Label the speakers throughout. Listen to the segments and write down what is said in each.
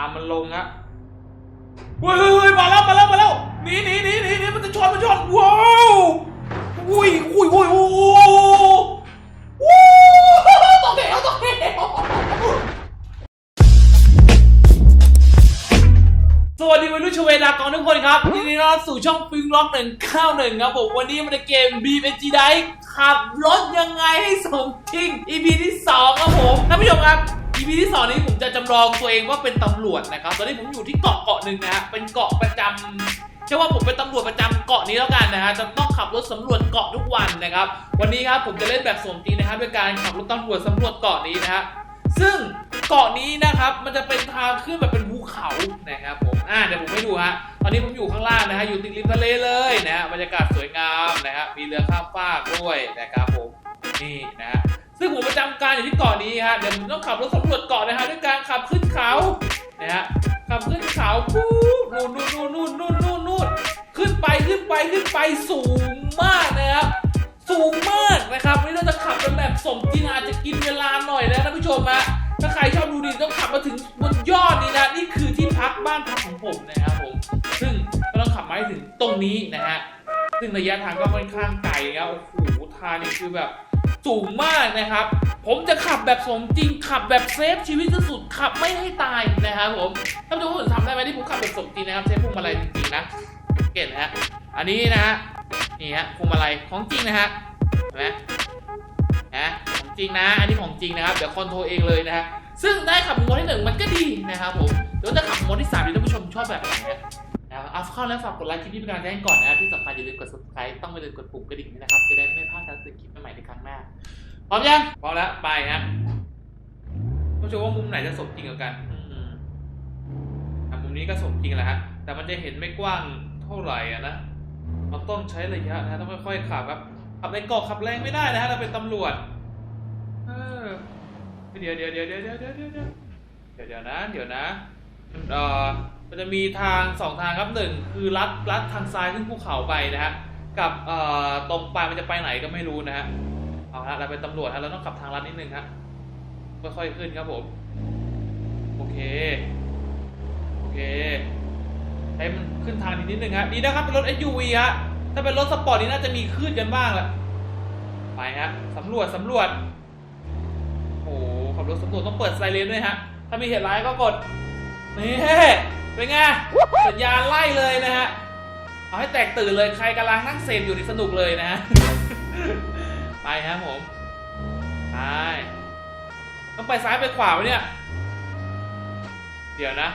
Speaker 1: ามันลงฮะเฮ้ยเฮ้ยมาแล้วมาแล้วมาแล้วหนีหนีหนีหนีหนีมันจะชนมันชนว้าวอุ้ยอุ้ยอุ้ยอุ้ยวู้ต้องเหวต้องเหวสวัสดีวัยรุ่นชเวดากองทุกคนครับยินดีต้อนรับสู่ช่องฟิงล็อกหนึ่งเก้าหนึ่งครับผมวันนี้มันในเกม b m g ได้ขับรถยังไงให้สมจริง EP ที่สองครับผมท่านผู้ชมครับ EP ที่สองนี้ผมจะจำลองตัวเองว่าเป็นตำรวจนะครับ ตอนนี้ผมอยู่ที่เกาะเกาะหนึ่งนะฮะ เป็นเกาะประจำเชื่อว่าผมเป็นตำรวจประจำเกาะนี้แล้วกันนะฮะ จะต้องขับรถสำรวจเกาะทุกวันนะครับ วันนี้ครับผมจะเล่นแบบสมจริงนะครับด้วยการขับรถตำรวจสำรวจเกาะนี้นะฮะ ซึ่งเกาะนี้นะครับ มันจะเป็นทางขึ้นแบบเป็นภูเขานะครับผม อ่าเดี๋ยวผมให้ดูฮะ ตอนนี้ผมอยู่ข้างล่างนะฮะ อยู่ติดริมทะเลเลยนะฮะ บรรยากาศสวยงามนะฮะ มีเรือข้ามฟากด้วยนะครับผม นี่นะฮะ ซึ่งผมประจำการอยู่ที่เกาะนี้ฮะเดี๋ยวผมต้องขับรถสำรวจเกาะนะฮะด้วยการขับขึ้นเขานะฮะขับขึ้นเขาปุ๊บนู่นนู่นนู่นนู่นนู่นนู่นนู่นขึ้นไปขึ้นไปขึ้นไปสูงมากนะครับสูงมากนะครับวันนี้เราจะขับกันแบบสมจริงอาจจะกินเวลาหน่อยนะท่านผู้ชมฮะถ้าใครชอบดูดีต้องขับมาถึงบนยอดนี้นะนี่คือที่พักบ้านพักของผมนะครับผมซึ่งก็ต้องขับมาให้ถึงตรงนี้นะฮะซึ่งระยะทางก็ค่อนข้างไกลครับโอ้โหทางนี่คือแบบ สูงมากนะครับ ผมจะขับแบบสมจริง ขับแบบเซฟชีวิตสุดๆขับไม่ให้ตายนะครับผมท่านผู้ชมทำได้ไหมที่ผมขับแบบสมจริงนะครับเซฟพวงมาลัยจริงๆนะเกตนะฮะอันนี้นะฮะนี่ฮะพวงมาลัยของจริงนะฮะเห็นไหมนะของจริงนะ อันนี้ของจริงนะครับเดี๋ยวคอนโทรลเองเลยนะฮะซึ่งได้ขับโหมดที่หนึ่งมันก็ดีนะครับผมเดี๋ยวจะขับโหมดที่สามดีท่านผู้ชมชอบแบบไหนนะ นะครับเอาเข้าแล้วฝากกดไลค์คลิปนี้เป็นกำลังใจให้ก่อนนะที่สำคัญอย่าลืมกด subscribe ต้องไม่ลืมกดปุ่มกระดิ่งด้วยนะครับ จะได้ไม่พลาดการตื่นคลิปใหม่ในครั้งหน้า พร้อมยัง พร้อมแล้ว ไปฮะท่านผู้ชมว่ามุมไหนจะสมจริงกันอืมอะมุมนี้ก็สมจริงแหละฮะ แต่มันจะเห็นไม่กว้างเท่าไหร่อะนะเราต้องใช้ระยะนะต้องค่อยๆขับครับ ขับในเกาะขับแรงไม่ได้นะฮะ เราเป็นตำรวจ เออ เดี๋ยวเดี๋ยวเดี๋ยวเดี๋ยวเดี๋ยวเดี๋ยวเดี๋ยวเดี๋ยวเดี๋ยวเดี๋ยวนะ เดี๋ยวนะเออ มันจะมีทางสองทางครับหนึ่งคือลัดลัดทางซ้ายขึ้นภูเขาไปนะฮะกับเอ่อตรงไปมันจะไปไหนก็ไม่รู้นะฮะเอาฮะเราเป็นตำรวจฮะเราต้องขับทางลัดนิดนึงฮะค่อยๆขึ้นครับผมโอเคโอเคให้มันขึ้นทางนิดนิดนึงฮะดีนะครับเป็นรถ SUV ฮะถ้าเป็นรถสปอร์ตนี่น่าจะมีคลื่นกันบ้างแหละไปฮะสำรวจสำรวจโอ้โหขับรถสำรวจต้องเปิดไซเรนด้วยฮะถ้ามีเหตุร้ายก็กดนี่ เป็นไงสัญญาณไล่เลยนะฮะ เอาให้แตกตื่นเลยใครกำลังนั่งเซฟอยู่นี่สนุกเลยนะฮะไปฮะผมไปต้องไปซ้ายไปขวาวะเนี่ย เดี๋ยวนะ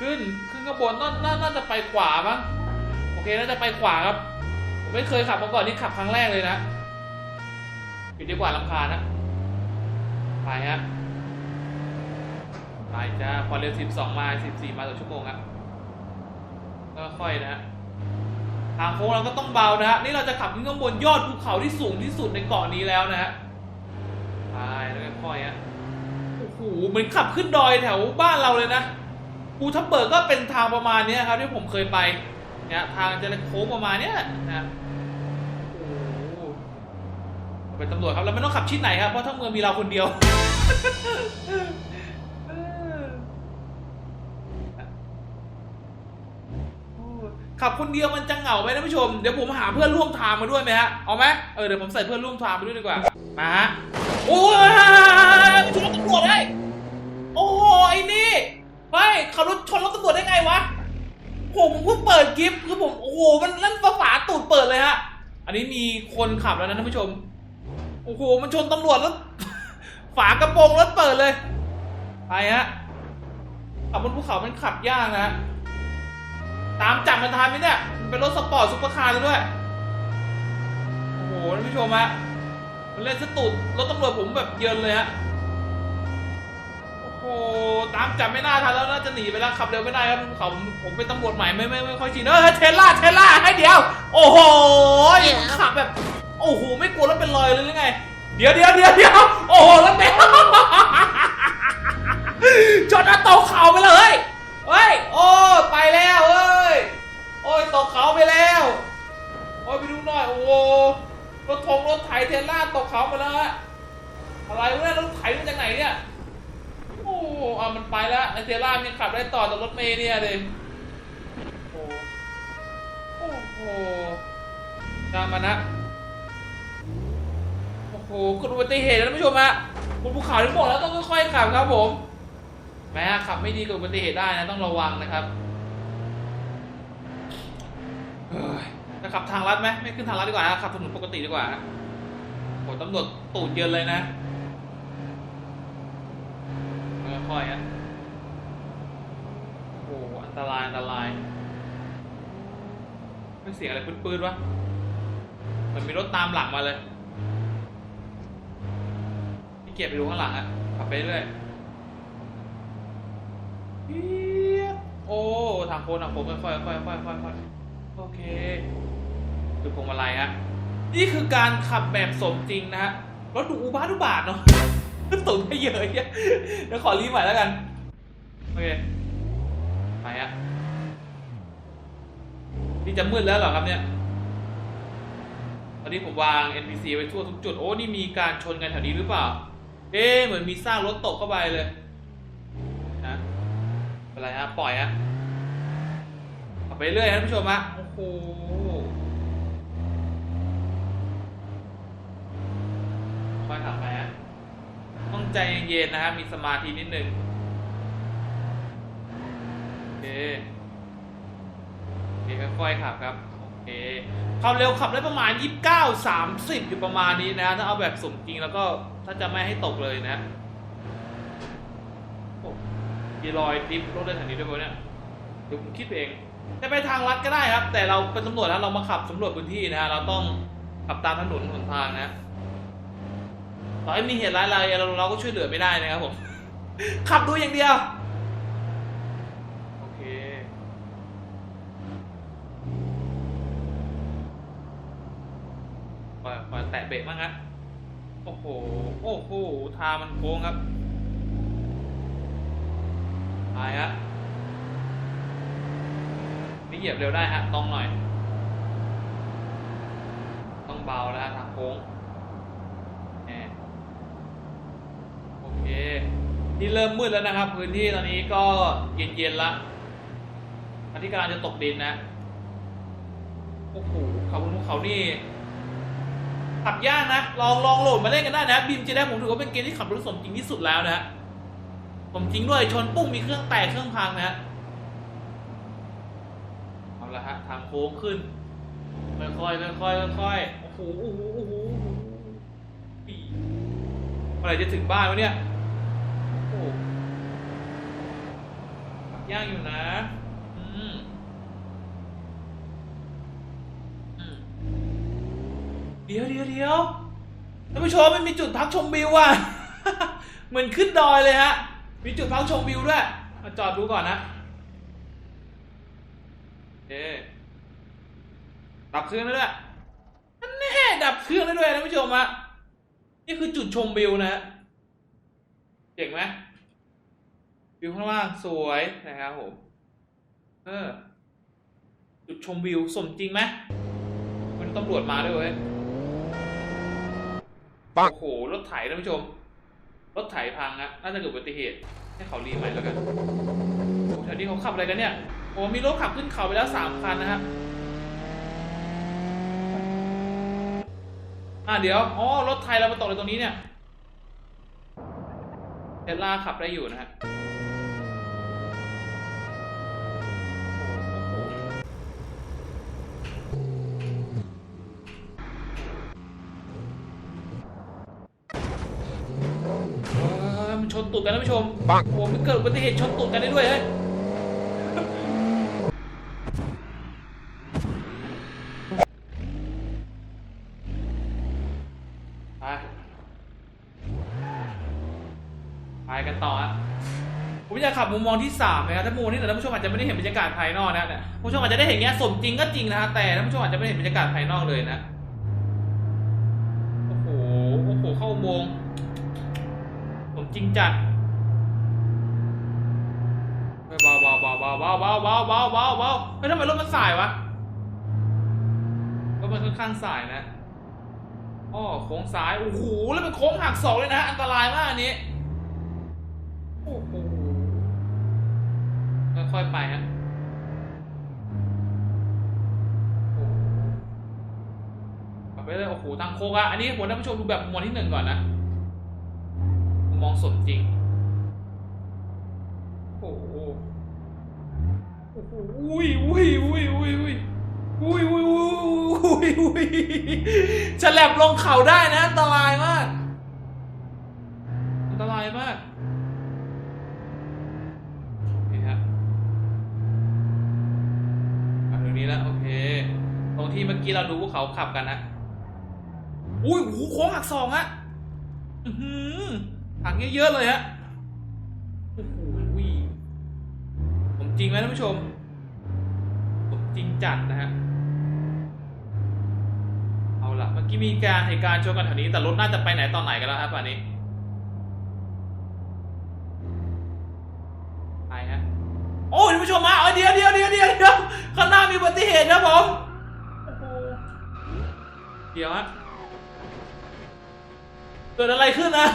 Speaker 1: ขึ้นขึ้นข้างบนน่าน่าน่าจะไปขวามั้งโอเคน่าจะไปขวาครับผมไม่เคยขับมาก่อนนี่ขับครั้งแรกเลยนะปิดดีกว่าลำคานะไปฮะ ไปจ้าความเร็ว 12มา14มาต่อชั่วโมงครับค่อยนะฮะทางโค้งเราก็ต้องเบานะฮะนี่เราจะขับขึ้นข้างบนยอดภูเขาที่สูงที่สุดในเกาะนี้แล้วนะฮะไปแล้วก็ค่อยฮะโอ้โหเหมือนขับขึ้นดอยแถวบ้านเราเลยนะภูทับเบิกก็เป็นทางประมาณนี้ครับที่ผมเคยไปเนี่ยทางจะโค้งประมาณนี้นะโอ้โหเป็นตำรวจครับเราไม่ต้องขับชิดไหนครับเพราะทั้งเมืองมีเราคนเดียว ขับคนเดียวมันจะเหงาไหมท่านผู้ชม เดี๋ยวผมหาเพื่อนร่วมทางมาด้วยไหมฮะ เอาไหมเออเดี๋ยวผมใส่เพื่อนร่วมทางมาด้วยดีกว่า มาฮะ โอ้ยชนรถตำรวจได้ โอ้โหไอ้นี่เฮ้ยขับรถชนรถตำรวจได้ไงวะผมเพิ่งเปิดกิฟต์คือผมโอ้โหมันนั่นฝาฝาตูดเปิดเลยฮะ อันนี้มีคนขับแล้วนะท่านผู้ชม โอ้โหมันชนตำรวจแล้ว ฝากระโปรงรถเปิดเลย ไปฮะขับบนภูเขามันขับยากนะ ตามจับมันทันไหมเนี่ยมันเป็นรถสปอร์ตซุปเปอร์คาร์เลยด้วย โอ้โหท่านผู้ชมฮะมันเล่นสตูดรถตำรวจผมแบบเยินเลยฮะ โอ้โห ตามจับไม่น่าทันแล้วน่าจะหนีไปแล้วขับเร็วไม่ได้ครับเขาผมเป็นตำรวจใหม่ไม่ไม่ไม่ค่อยชินเออเทสลาเทสลาให้เดียว โอ้โหขับแบบ โอ้โห ไม่กลัวรถเป็นรอยเลยหรือไง เดี๋ยวเดี๋ยวเดี๋ยวเดี๋ยวโอ้โหรถเมล์จอดแล้วตกเขาไปเลย เฮ้ย โอ้ยไปแล้วเอ้ย โอ้ยตกเขาไปแล้ว โอ้ยไปดูหน่อย โอ้โหรถทงรถไถเทสลาตกเขาไปแล้วฮะอะไรวะเนี่ยรถไถมาจากไหนเนี่ย โอ้เอามันไปแล้วไอเทล่ายังขับได้ต่อจากรถเมย์เนี่ยเลยโอ้โอ้โหตามมานะโอ้โหเคุณอุบัติเหตุนะท่านผู้ชมฮะบนภูเขาที่บอกแล้วต้องค่อยๆขับครับผม แม้ขับไม่ดีเกิดอุบัติเหตุได้นะต้องระวังนะครับจะขับทางลัดไหมไม่ขึ้นทางลัดดีกว่าขับถนนปกติดีกว่าโอ้ตำรวจตูดเยินเลยนะค่อยๆฮะโอ้อันตรายอันตรายไม่เสียงอะไรปื้นๆวะเหมือนมีรถตามหลังมาเลยพี่เกียรไปดูข้างหลังอะขับไปเรื่อย เอียดโอ้ทางโค้งทางโค้งค่อยๆค่อยๆค่อยๆค่อยๆโอเคดูพวงมาลัยฮะนี่คือการขับแบบสมจริงนะฮะรถดูอุบาทุบาทเนาะตุ่นไปเยอะแยเดี๋ยวขอรีบใหม่แล้วกันโอเคไปฮะนี่จะมืดแล้วเหรอครับเนี่ยตอนนี้ผมวาง NPC ไว้ทั่วทุกจุด โอ้ นี่มีการชนกันแถวนี้หรือเปล่า เอ๊เหมือนมีซากรถตกเข้าไปเลย เป็นไรฮะปล่อยฮะขับไปเรื่อยนะท่านผู้ชมฮะโอ้โหค่อยขับไปฮะต้องใจเย็นๆนะครับมีสมาธินิดนึงโอเคโอเคค่อยๆขับครับโอเคความเร็วขับได้ประมาณ 29 30 อยู่ประมาณนี้นะถ้าเอาแบบสมจริงแล้วก็ถ้าจะไม่ให้ตกเลยนะ มีรอยดิฟรถได้ทางนี้ด้วยปะเนี่ยเดี๋ยวผมคิดเองจะไปทางลัดก็ได้ครับ แต่เราเป็นตำรวจแล้วเรามาขับสำรวจพื้นที่นะฮะเราต้องขับตามถนนหนทางนะต่อให้มีเหตุร้ายอะไรเราเราก็ช่วยเหลือไม่ได้นะครับผมขับดูอย่างเดียวโอเคปล่อยปล่อยแตะเบรกบ้างฮะโอ้โหโอ้โหทางมันโค้งครับ ฮะนี่เหยียบเร็วได้ฮะตรงหน่อย ต้องเบาแล้วทางโค้งโอเคนี่เริ่มมืดแล้วนะครับ พื้นที่ตอนนี้ก็เย็นๆละอันที่กำลังจะตกดินนะโอ้โหเขาบนภูเขานี่ขับยากนะ ลองลองโหลดมาเล่นกันได้นะ บิมจีได้ผมถือว่าเป็นเกมที่ขับรถสมจริงที่สุดแล้วนะฮะ สมจริงด้วยชนปุ้งมีเครื่องแตกเครื่องพังนะฮะเอาละฮะทางโค้งขึ้นค่อยๆค่อยๆค่อยๆโอ้โหโอ้โหโอ้โหโอ้โหปีเมื่อไหร่จะถึงบ้านวะเนี่ยโอ้ขับยากอยู่นะอืมเดี๋ยวเดี๋ยวเดี๋ยวท่านผู้ชมไมันมีจุดพักชมวิวอะ เหมือนขึ้นดอยเลยฮะ มีจุดพักชมวิวด้วยมาจอดดูก่อนนะเอ๊ดับเครื่องได้ด้วยนั่นแน่ดับเครื่องได้ด้วยท่านผู้ชมฮะนี่คือจุดชมวิวนะฮะเจ๋งไหมวิวข้างล่างสวยนะครับผมเออจุดชมวิวสมจริงไหมมันตำรวจมาด้วยเว้ย
Speaker 2: ปัง
Speaker 1: โอ้โหรถไถท่านผู้ชม รถไถพังนะน่าจะเกิดอุบัติเหตุ ให้เขารีใหม่แล้วกันโอ้แถวนี้เขาขับอะไรกันเนี่ย โอ้มีรถขับขึ้นเขาไปแล้วสามคันนะฮะ อ่าเดี๋ยว อ๋อ รถไทยเรามาตกเลยตรงนี้เนี่ยเทสลาขับได้อยู่นะฮะ กันท่านผู้ชม
Speaker 2: ปัง
Speaker 1: โอ้โหมันเกิดอุบัติเหตุชนตูดกันได้ด้วยเฮ้ยไปไปกันต่อฮะผมอยากขับมุมมองที่สามนะครับถ้ามุมนี้แต่ท่านผู้ชมอาจจะไม่ได้เห็นบรรยากาศภายนอกนะเนี่ยผู้ชมอาจจะได้เห็นเงี้ยสมจริงก็จริงนะฮะแต่ท่านผู้ชมอาจจะไม่ได้เห็นบรรยากาศภายนอกเลยนะโอ้โหโอ้โหเข้าอุโมงค์ผมจริงจัด เฮ้ยทำไมรถมันสายวะรถมันค่อนข้างสายนะอ้อโค้งซ้าย โอ้โห แล้วเป็นโค้งหักศอกเลยนะ อันตรายมากอันนี้ โอ้โห ค่อยๆไปฮะไปเลยโอ้โห ทางโค้งอะอันนี้ผมท่านผู้ชมดูแบบมุมมองที่หนึ่งก่อนนะ มองสมจริง โอ้โห อุ้ยอุ้ยอุ้ยอุ้ยอุ้ยอุ้ยอุ้ยอุ้ยอุ้ยอุ้ยฉลับลงเขาได้นะอันตรายมากอันตรายมากนี่ฮะมาถึงนี้แล้วโอเค ตรงที่เมื่อกี้เราดูพวกเขาขับกันนะอุ้ยหูโค้งหักศอกอะอือหือหักเยอะๆเลยฮะ โอ้โหผม จริงไหมท่านผู้ชม ผมจริงจัดนะฮะ เอาละเมื่อกี้มีการเหตุการณ์ชนกันแถวนี้ แต่รถน่าจะไปไหนตอนไหนกันแล้วครับป่านนี้ ไปฮะ โอ้ยท่านผู้ชมมาเอเดี๋ยวเดี๋ยวเดี๋ยวเดี๋ยวเดี๋ยวข้างหน้ามีอุบัติเหตุนะผม เดี๋ยวฮะ เกิดอะไรขึ้นนะ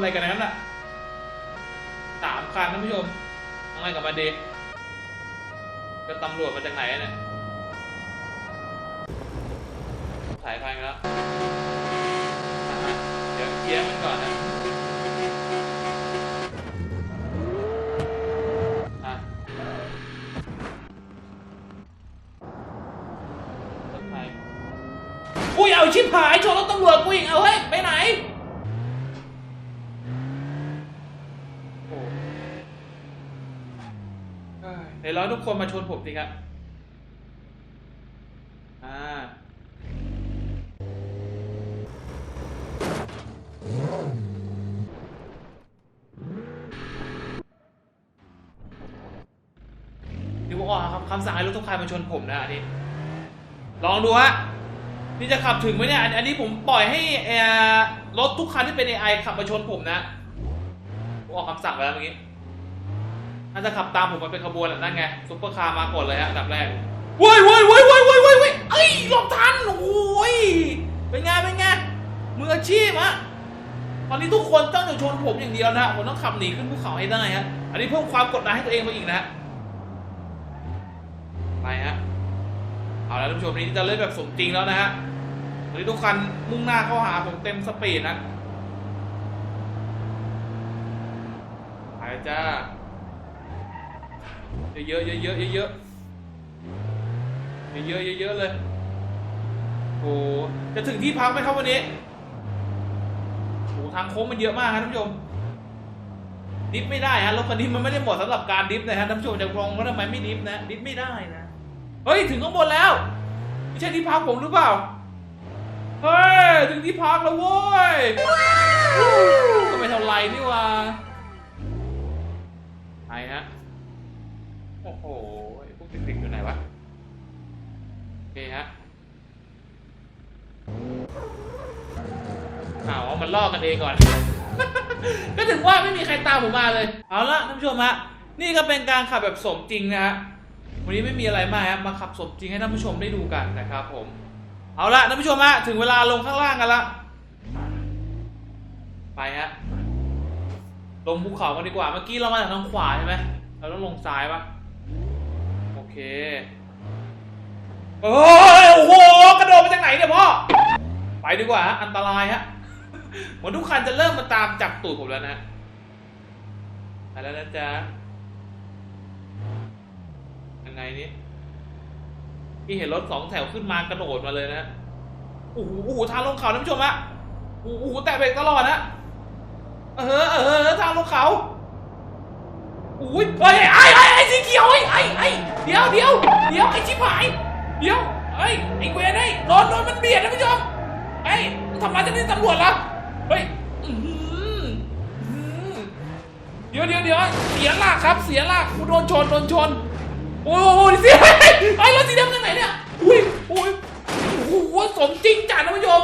Speaker 1: Like an ยเดี๋ยวทุกคนมาชนผมสิครับอ่านี่ผมออกคำคำสั่งให้รถทุกคันมาชนผมนะอันนี้ ลองดูฮะนี่จะขับถึงไหมเนี่ย อันนี้ผมปล่อยให้เอ่อรถทุกคันที่เป็น AI ขับมาชนผมนะ ผมออกคำสั่งไปแล้วเมื่อกี้ น่าจะขับตามผมมาเป็นขบวนแหละนั่นไงซุปเปอร์คาร์มาก่อนเลยฮะอันดับแรกเว้ยเว้ยเว้ยเว้ยเว้ยเว้ยเว้ยเอ้ยหลบทันโอ้ยเป็นไงเป็นไงมืออาชีพอะตอนนี้ทุกคนต้องจะชนผมอย่างเดียวนะผมต้องขับหนีขึ้นภูเขาให้ได้ฮะอันนี้เพิ่มความกดดันให้ตัวเองมาอีกนะไปฮะเอาละท่านผู้ชมนี้จะเล่นแบบสมจริงแล้วนะฮะวันนี้ทุกคันมุ่งหน้าเข้าหาผมเต็มสปีดนะไปจ้า เยอะๆเยอะๆเยอะๆเยอะๆเยอะๆเลย โอ้จะถึงที่พักไหมครับวันนี้โอ้ทางโค้งมันเยอะมากครับท่านผู้ชม ดิฟไม่ได้ฮะรถคันนี้มันไม่ได้เหมาะสำหรับการดิฟนะฮะท่านผู้ชมจะลองว่าทำไมไม่ดิฟนะ ดิฟไม่ได้นะ เฮ้ยถึงข้างบนแล้ว ไม่ใช่ที่พักผมหรือเปล่า เฮ้ยถึงที่พักแล้วเว้ยก็ไม่เท่าไรนี่หว่าไหนฮะ โอ้โหพวกเด็กๆอยู่ไหนวะ โอเคฮะอ้าเอามันลอกกันเองก่อน ก็ถึงว่าไม่มีใครตามผมมาเลย เอาละท่านผู้ชมฮะ นี่ก็เป็นการขับแบบสมจริงนะฮะ วันนี้ไม่มีอะไรมากครับมาขับสมจริงให้ท่านผู้ชมได้ดูกันนะครับผม เอาละท่านผู้ชมฮะ ถึงเวลาลงข้างล่างกันละ ไปฮะ ลงภูเขากันดีกว่า เมื่อกี้เรามาจากทางขวาใช่ไหมเราต้องลงซ้ายปะ เคเอ้ยโอ้โหกระโดดมาจากไหนเนี่ยพ่อ ไปดีกว่าฮะอันตรายฮะเหมือนทุกคันจะเริ่มมาตามจับตูดผมแล้วนะไปแล้วนะจ๊ะยังไงนี่พี่เห็นรถสองแถวขึ้นมากระโดดมาเลยนะโอ้โหโอ้โหทางลงเขาท่านผู้ชมฮะโอ้โหแตะเบรกตลอดนะเออเออทางลงเขาอุ้ยเฮ้ยไอ้ไอ้ไอ้สีเขียวไอ้ไอ้ไอ้ เดี๋ยวเดี๋ยวเดี๋ยวไอ้ชิบหาย เดี๋ยวไอ้ไอ้เวรไอ้โดนโดนมันเบียดนะผู้ชมไอ้มึงทำไมจะนี่ตำรวจล่ะเฮ้ยอื้อหืออื้อหือเดี๋ยวเดี๋ยวเดี๋ยวเสียหลักครับเสียหลักกูโดนชนโดนชนโอ้โหเสียไอ้รถสีดำทางไหนเนี่ยอุ้ยอุ้ยโอ้โหสมจริงจัดนะผู้ชม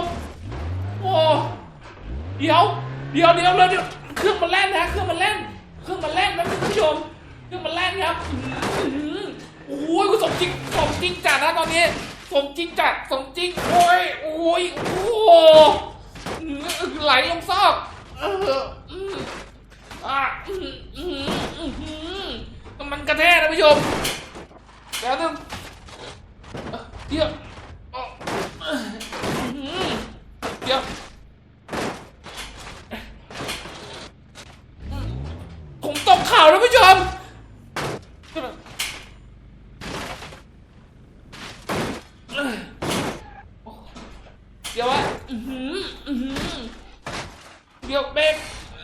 Speaker 1: โอ้เดี๋ยวเดี๋ยวเดี๋ยวเลยเดี๋ยวเครื่องมันแล่นนะเครื่องมันแล่นเครื่องมันแล่นนะท่านผู้ชมเครื่องมันแล่นครับอื้อหือ โอ้ยกูสมจริงสมจริงจัดนะตอนนี้ สมจริงจัดสมจริงโอ้ยโอ้ยโอ้โหไหลลงซอกเอออ,อ,อ,อ,อ,อ,อ,อมันกระแทกนะผู้ชมเดี๋ยวนึงเดี๋ยวเดี๋ยว ผมตกข่าวนะผู้ชม เดี๋ยววะอื้อหืออื้อหือเดี๋ยวเบรก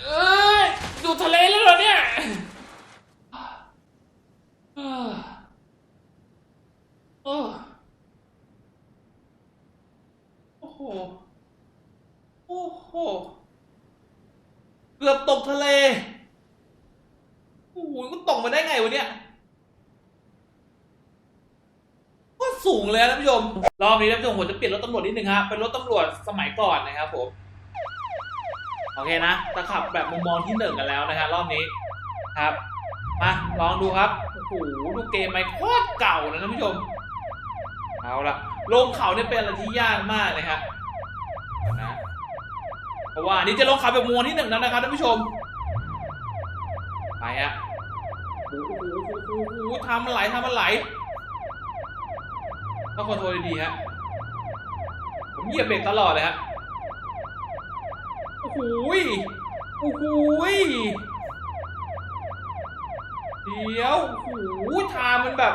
Speaker 1: เอ้ยดูทะเลแล้วเหรอเนี่ยเอ้อโอ้ โอ้โห โอ้โห เกือบตกทะเล โอ้โหมันตกมาได้ไงวะเนี่ยก็สูงเลยนะท่านผู้ชม รอบนี้ท่านผู้ชมผมจะเปลี่ยนรถตำรวจนิดนึงฮะ เป็นรถตำรวจสมัยก่อนนะครับผม โอเคนะจะขับแบบมุมมองที่หนึ่งกันแล้วนะฮะรอบนี้ครับ มาลองดูครับ โอ้โห ดูเกมไหมโคตรเก่านะท่านผู้ชม เอาละ ลงเขาเนี่ยเป็นอะไรที่ยากมากเลยครับนะเพราะว่าอันนี่จะลงเขาแบบมุมมองที่หนึ่งแล้วนะครับท่านผู้ชมไปฮะโอ้โหโอ้โหโอ้โหทำมันไหลทำมันไหลต้องคอนโทรลดีๆฮะผมเหยียบเบรกตลอดเลยฮะโอ้โหโอ้โหเดี๋ยวโอ้โหทางมันแบบ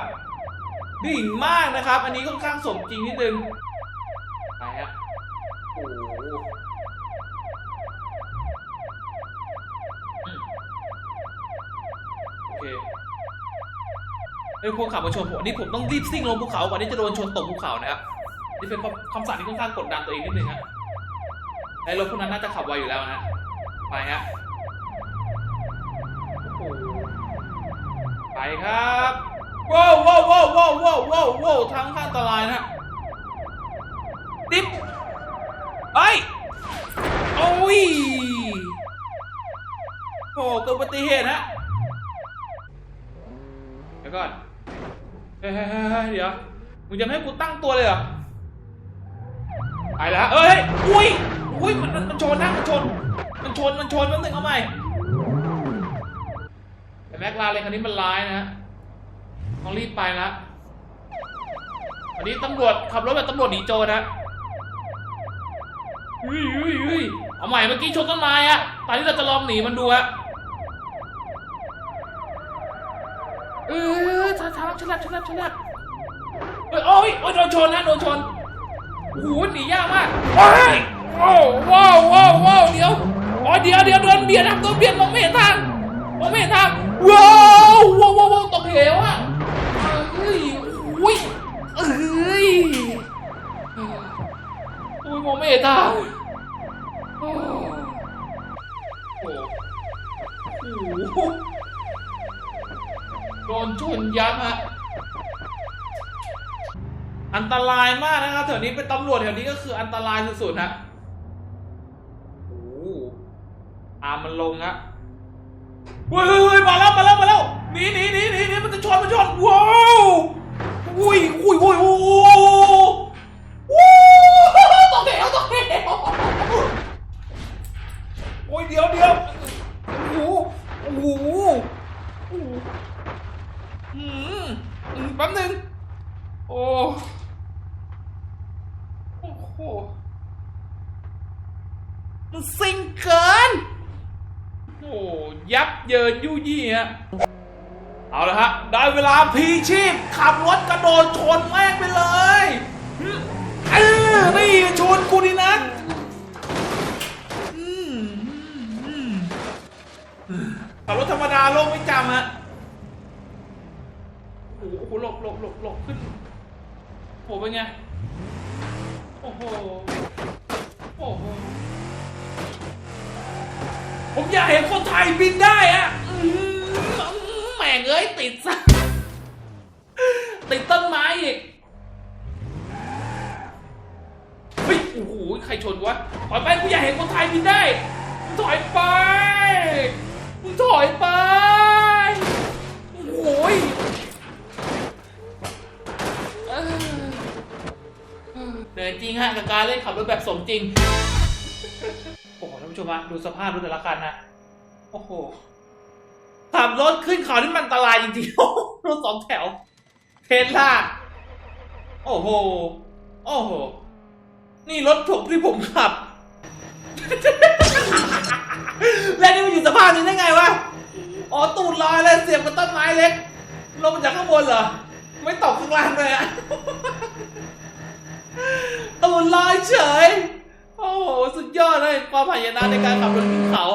Speaker 1: ดิ่งมากนะครับ อันนี้ค่อนข้างสมจริงนิดนึงไปฮะโอ้โอเคไอ้พวกขับมาชนผมนนี้ผมต้องรีบซิ่งลงภูเขาก่อนที่จะโดนชนตกภูเขานะครับนี่เป็นคำสั่งที่ค่อนข้างกดดันตัวเองนิดนึงฮะไอ้รถพวกนั้นน่าจะขับไวอยู่แล้วนะไปฮะโอ้ไปครับ ว้าวว้าวว้าวว้าวว้าวว้าวว้าวทางข้างอันตรายนะดิบเอ้โอ้ยโอ้เกิดอุบัติเหตุฮะเดี๋ยวก่อนเฮ้ยเดี๋ยวมึงจะไม่ให้กูตั้งตัวเลยเหรอไปแล้วเอ้ยอุ้ยอุ้ยมันมันชนนะมันชน มันชนมันชนแป๊บนึงเอาใหม่แต่แม็กลาเลยคันนี้มันร้ายนะฮะ ต้องรีบไปละอันนี้ตำรวจขับรถแบบตำรวจหนีโจรนะเฮ้ยเฮ้ยเฮ้ยเอาใหม่เมื่อกี้ชนต้นไม้อะตอนนี้เราจะลองหนีมันดูอะเออช้าช้าฉลับฉลับฉลับเฮ้ยโอ้ยโอ้ยโดนชนนะโดนชนโอ้โหหนียากมากโอ้ยโอ้ว้าวว้าวว้าวเดี๋ยวโอ้ยเดี๋ยวเดี๋ยวโดนเบียดนะโดนเบียดมองไม่เห็นทางมองไม่เห็นทางว้าวว้าวว้าวตกเหวอะเฮ้ยอุ้ยเอ้ย โอ้ยมองไม่เห็นทาโอ้โหโดนชนยับฮะอันตรายมากนะครับแถวนี้เป็นตำรวจแถวนี้ก็คืออันตรายสุดๆฮะโอ้ามันลงฮะเฮ้ยเฮ้ยมาแล้วมาแล้วมาแล้วหนีหนีหนีหนีหนีมันจะชนมันชนว้าวอุ้ยอุ้ยอุ้ยโอ้โเดี๋ยวเดี๋ยวโอ้โหโอ้โหโอ้โหอืมอืมแป๊บหนึง โอ้โอ้โหมันซิงเกิน โอ้ยับเยินยุ่ยี่ฮะ เอาละฮะ ได้เวลาพีชีพ ขับรถกระโดดชนแม่งไปเลยอืมเออนี่ชนกูดีนัก ขับรถธรรมดาโลกไม่จำฮะโอ้โหหลบหลบหลบหลบขึ้นโอ้โหเป็นไง โอ้โห โอ้โห ผมอยากเห็นคนไทยบินได้อะแหม่งเอ้ยติดซะติดต้นไม้อีกเฮ้ยโอ้โห ใครชนวะ ถอยไปกูอยากเห็นคนไทยบินได้ ถอยไป ถอยไป โอ้ยเหนื่อจริงฮะกับการเล่นขับรถแบบสมจริง โอ้โหท่านผู้ชมฮะดูสภาพรถแต่ละคันนะ โอ้โหขับรถขึ้นเขาที่มันอันตรายจริงๆรถสองแถว เทสลาโอ้โห โอ้โห นี่รถผมที่ผมขับ แล้วนี่มันอยู่สภาพนี้ได้ไงวะ อ๋อตูดลอยเลยเสียบกับต้นไม้เล็ก ลงมาจากข้างบนเหรอ ไม่ตกข้างล่างเลยอะตูดลอยเฉย โอ้โห สุดยอดเลยความพยายามในการขับรถขึ้นเขา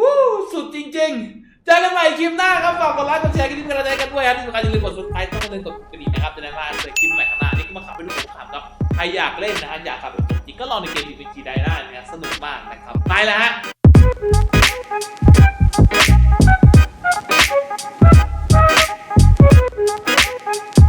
Speaker 1: วู้สุดจริง ๆ เจอกันใหม่คลิปหน้าครับ ฝากกดไลค์ กดแชร์กันที่กระจายกันด้วยครับที่สำคัญอย่าลืมกด subscribe ต้องอย่าลืมกดกระดิ่งนะครับ จะได้ไมาเจอคลิปใหม่ข้างหน้า นี่ก็มาขับไปดูผมขับครับ ใครอยากเล่นนะฮะ อยากขับแบบจริงก็ลองในเกม PUBG ได้นะสนุกมากนะครับ ไปแล้วฮะ Thank you.